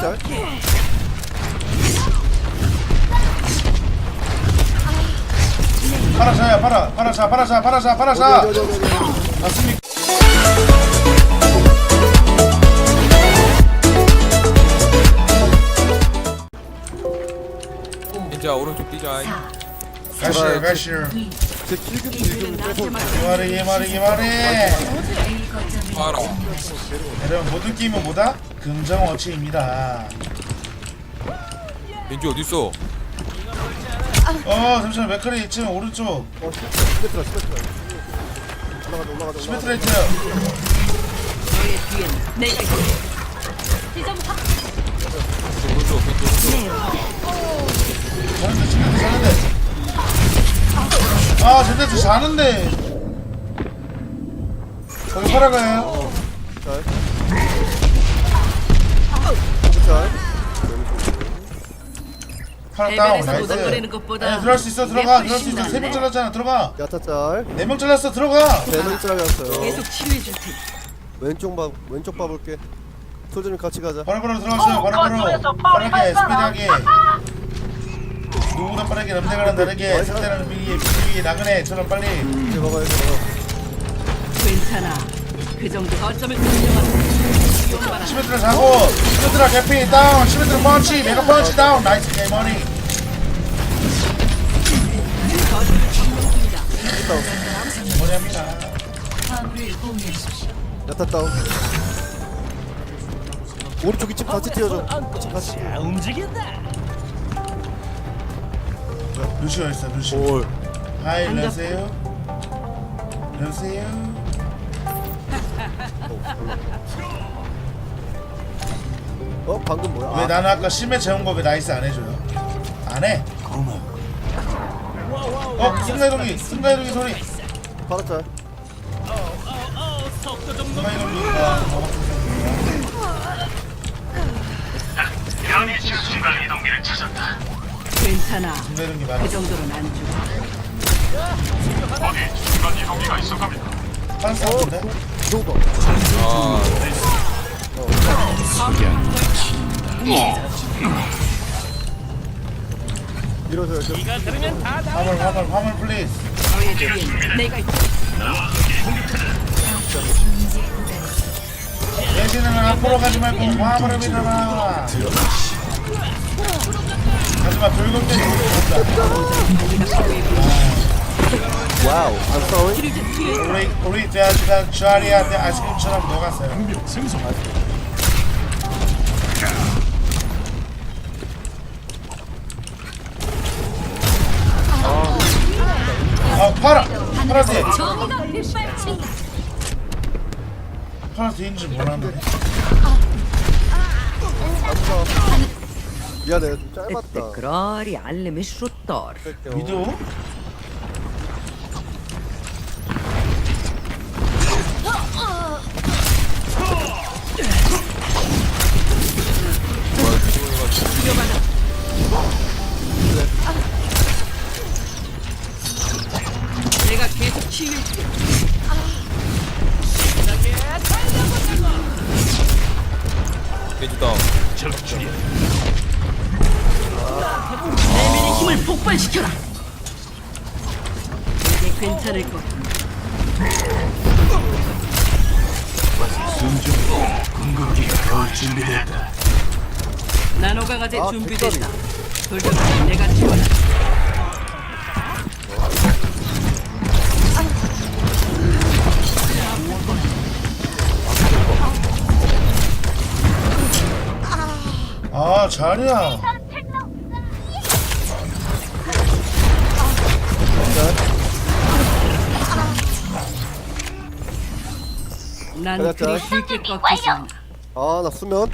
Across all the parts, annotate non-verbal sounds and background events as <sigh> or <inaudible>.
짤. 파라샤야 파라 파라샤 파라샤 파라샤 파라샤 어디, 어디, 어디, 어디. 맞습니까? 이제 오른쪽 뛰자. 가시오 가시오 제 빼서 이말이 이말이 이말이 봐라. 모든 게임은 뭐다? 긍정어치입니다 왠지 어디 있어? 어 잠시만 맥커리 2층 오른쪽 어 시메트라 시메트라 올라가자 올라가자 올라가자 10m레이트 오른쪽 왼쪽 오른쪽. 자는데 지금 자는데 아 젠데스 자는데 거기 팔아가요 짤 짤. 팔아 다운 해변에서 나이스. 노닥거리는 것보다 아니 들어갈 수 있어 들어가. 들어갈 수 있어. 세 명. 잘랐잖아. 들어가. 야타 짤. 네 명 잘랐어. 들어가. 짤이었어요. 계속 치료해 줄 테니. 왼쪽 봐 왼쪽 봐볼게. 소주님 같이 가자. 바로바로 들어가세요. 바로바로. 빠르게 스피드하게. 누구보다 빠르게 남들과는 다르게 상대라는 미기 미기 나그네처럼 빨리. 이제 먹어요 이제 먹어. 괜찮아. 그 정도 거점을 공격하는 시메트를 사고 시메트라 개피 다운 시메트라 펀치 메가 펀치 다운 나이스 게이머니 머리합니다 야타 다운. 오른쪽 2층 같이 뛰어줘. 2층 같이. 루시오 있어 루시오 올. 하이 안녕하세요 안녕하세요 <laughs> 어 방금 뭐야? 왜 아, 나는 아까 심해 재운 거왜 나이스 안 해줘요? 안 해? 어? 순간이동기 순간이동기 소리 파라 짤. 순간이동기가 괜찮아 순간이동기 그 맞아 정도는 안 죽어 판스 같은데? 이거 봐. 아 밀어줘요. 저. 화물 화물 화물 플리즈 너의 뒤엔 내가 있다 대신에는 앞으로 가지 말고 화물을 밀어라 하지마 불금 때리고 와우. I'm sorry. 우리 우리 돼지가 주아리한테 아이스크림처럼 녹았어요 파라 파라지 파라 뒤인지 몰랐는데 미안해 좀 짧았다. تكراري علم الشطار 위도 다운. 내면의 힘을 폭발시켜라. 이제 괜찮을 거야. 나노 강아지 아, 준비됐다. 돌격은 내가 자리야. 난. 그리 쉽게 꺾이지 않아 아 나 수면.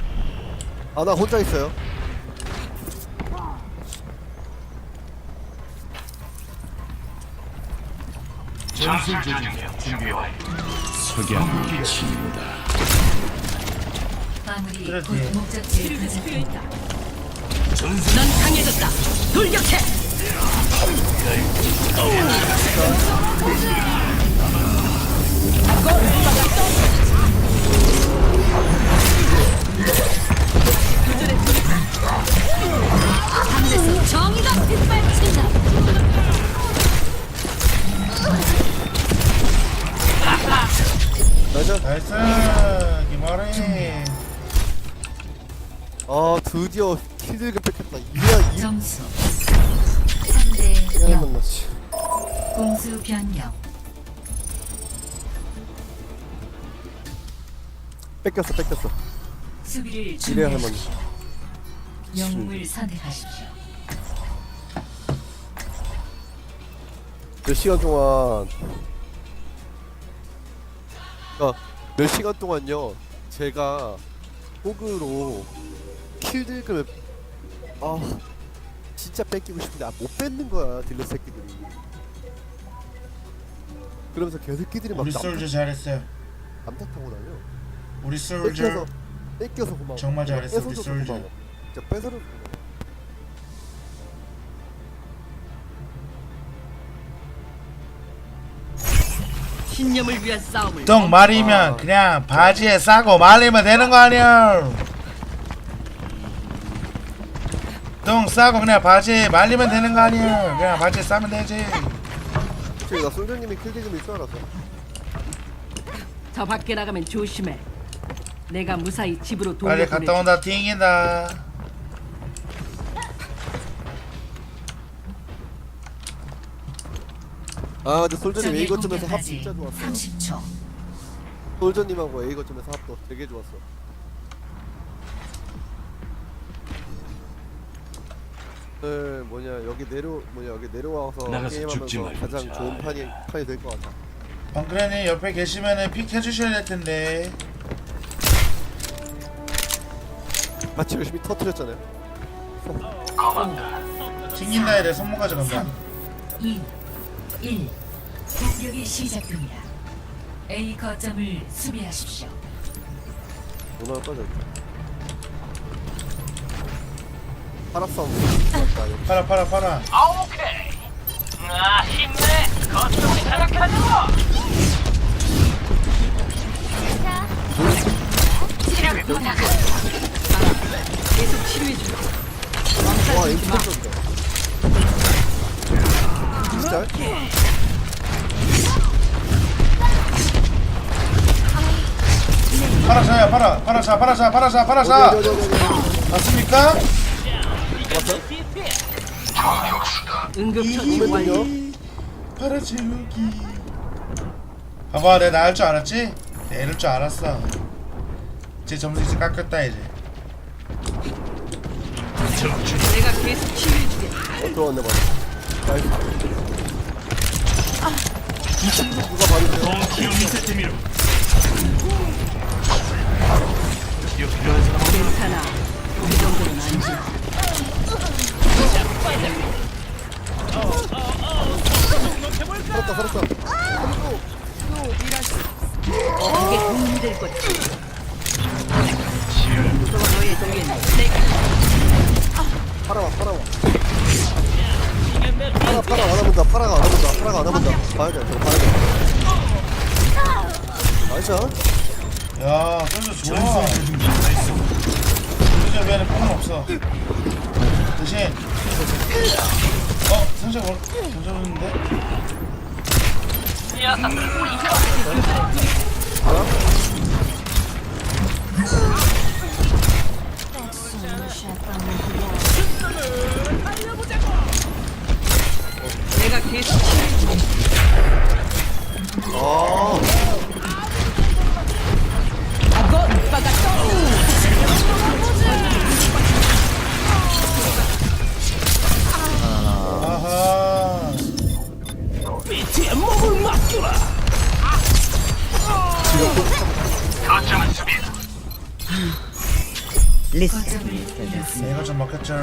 아 나 혼자 있어요. 그래 뒤에 넌 강해졌다. 돌격해. 나이스 김아래 아 드디어 뺏겼어 뺏겼어. 수비를 이래야 할머니 준비하십시오. 영웅을 선택하십시오. 몇 시간 동안 그러니까 몇 시간 동안요 제가 호그로 킬들급을 아 진짜 뺏기고 싶은데 아, 못 뺏는 거야 딜러 새끼들이. 그러면서 개새끼들이 막 우리 남, 솔저 잘했어요. 남탓하고 다녀 우리 뺏겨서 솔저 뺏겨서 고마워. 정말 잘했어, 우리 뺏어줘서 솔저. 고마워. 진짜 뺏어줘서 고마워. 신념을 위한 싸움을 똥 말이면 그냥 바지에 싸고 말리면 되는 거 아니야. 똥 싸고 그냥 바지에 말리면 되는 거 아니야. 그냥 바지에 싸면 되지. 솔직히 나 솔저님이 킬들급일 줄 알았어 더 밖에 나가면 조심해 내가 무사히 집으로 빨리 돌려보내. 갔다 온다. 팅이다. 아 근데 솔저님 A 거점에서 합 진짜 좋았어. 30초. 솔저님하고 A 거점에서 합도 되게 좋았어. 네 뭐냐 여기 내려 뭐냐 여기 내려와서 나가서 죽지 게임하면서 말고 가장 좋은 판이 될 것 같아. 방크레님 옆에 계시면은 픽 해주셔야 될 텐데 마치 열심히 터트렸잖아요. 튕긴다 해야 돼 손목 가져간다. 2 1 공격이 시작됩니다. A 거점을 수비하십시오. 오늘 빠져 파랍 싸움. 이거. 팔아 팔아. 팔아 계속 치료해줘 와 M 터졌다 진짜? 팔아자야 팔아 팔아자 팔아자 팔아자 팔아자 어디, 어디, 어디, 어디. 맞습니까? 응급처치 완료 팔아채우기. 봐봐 내가 나을 줄 알았지? 이럴 줄 알았어. 제 점수 이제 깎였다 이제 내가 계속 치료해주게. 어 들어왔네 맞아 나이스. 이 친구 누가 봐주세요 괜찮아. 이 정도는 아니지 살았다 살았다. 이게 도움이 될 거다 너의 뒤엔 내가 팔아와 팔아와 파라 파라 안 와본다. 파라가 안 와본다. 파라가 안 와본다. 봐야 돼 저거 봐야 돼. 나이스. 야 솔저 좋아 솔저 왜는 뽕은 없어. 대신. 어? 상자 뭘 던져줬는데? 내가 你说什么？ 잃었습니다 내가 좀 막혔죠?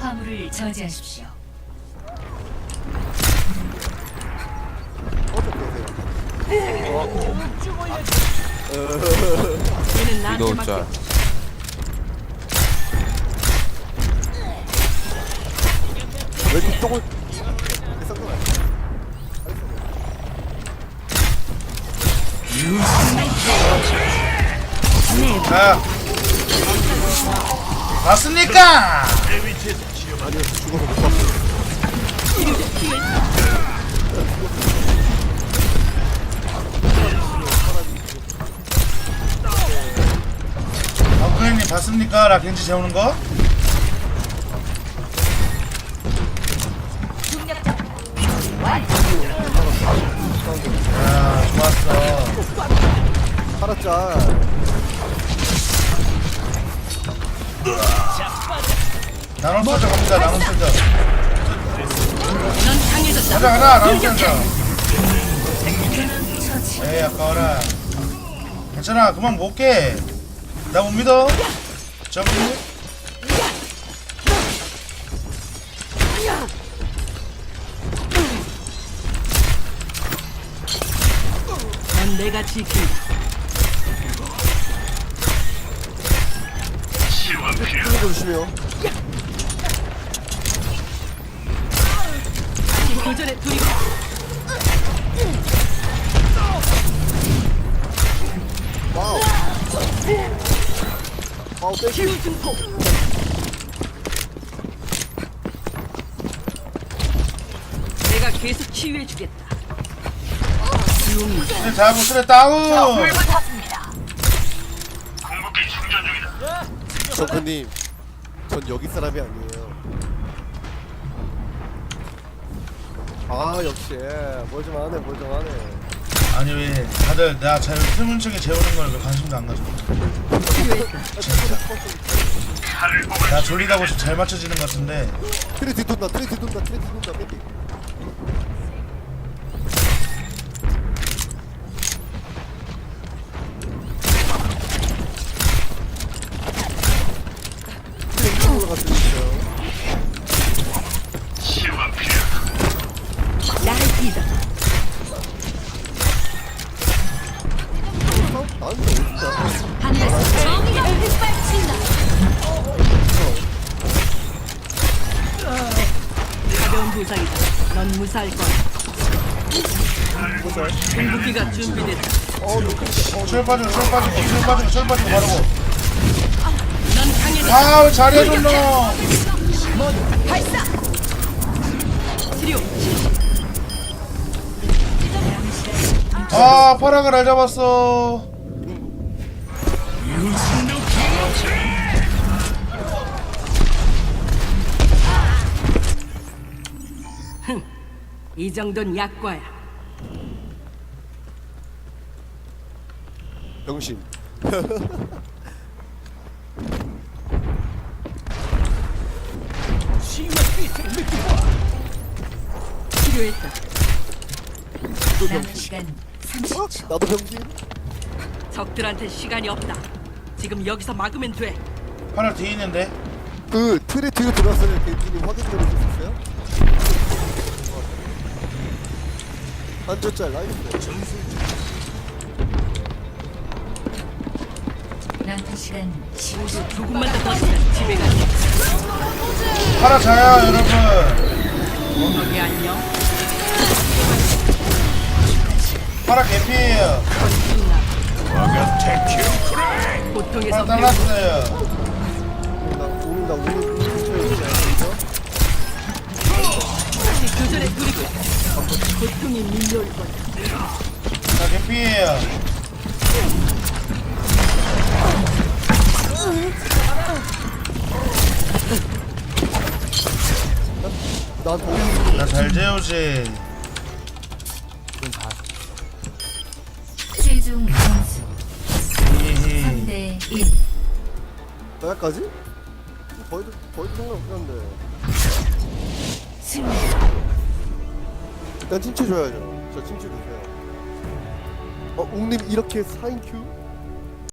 화물을 저지하십시오. 맡겨 짤왜 이렇게 똥을 자 맞습니까? 정크레님 봤습니까? 나 겐지 재우는 거? 야 좋았어 팔았자. 나눠 쏠져 갑니다 나눠 강해졌다. 가자 가자 나눠 쏠져 에이 아까워라. 괜찮아 그만 못게. 나 못 믿어. 점프. 넌 내가 지킨 다. 뚫어 조심해요. 도전에 둘이 와우. 와우. 치유 증폭. 내가 계속 치유해주겠다. 그래 다운 정크님, 전 여기 사람이 아니에요. 아 역시 뭘 좀 하네, 뭘 좀 하네. 아니 왜 다들 나잘 틀문층에 재우는 걸왜 관심도 안 가져 진짜 <laughs> 나 졸리다고 좀잘 맞춰지는 것 같은데 트레 뒤돈다, 트레 뒤돈다, 트레 뒤돈다. 부상이다. 넌 무사할 거야. 공부기가 준비됐다. 술 빠지고 술 빠지고 술 빠지고 술 빠지고 바르고 넌 강해졌다. 아우 잘해줬노 치료. 아 파라가 날 잡았어 이 정도는 약과야. 병신. <laughs> 치료했다. 남은 시간 어? 30초. 나도 병신. 적들한테 시간이 없다. 지금 여기서 막으면 돼. 파라 뒤에 있는데 그 틀에 뒤로 돌았어요. 겐지님 확인 좀 해주셨어요? 한조짤 라이프. 남은 시간 15초. 조금만 더 버티면 집에 가지. 파라 자야 여러분 안녕. 고통에서 파라 배우 잘랐어요 나나 오늘 교전에 누리고 고통이 밀려올 거야. 자 개피예요 나한테 오늘 나잘 재우지 최종 점수 히히 3대 1. 나까지? 거의도 거의도 상관없긴 한데. 승리. 일단 칭치 줘야죠. 저 칭치 주세요. 어, 웅님 이렇게 4인 큐?